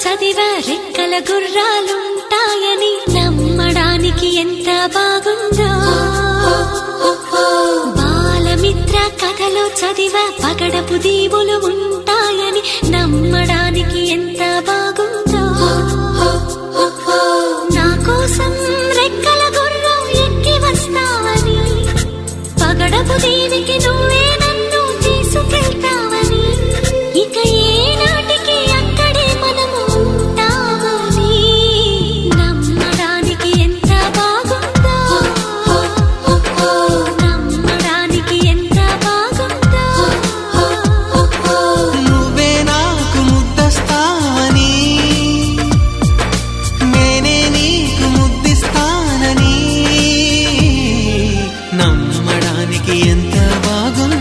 చదివా రెక్కల గుర్రాలుంటాయని నమ్మడానికి ఎంత బాగుందో. బాలమిత్ర కథలో చదివా పగడపు దీవులు ఉంటాయని నమ్మడానికి ఎంత బాగుందో. నా కోసం రెక్కల గుర్రం ఎక్కి వస్తావని పగడపు దీనికి నమ్మడానికి ఎంత బాగుంది.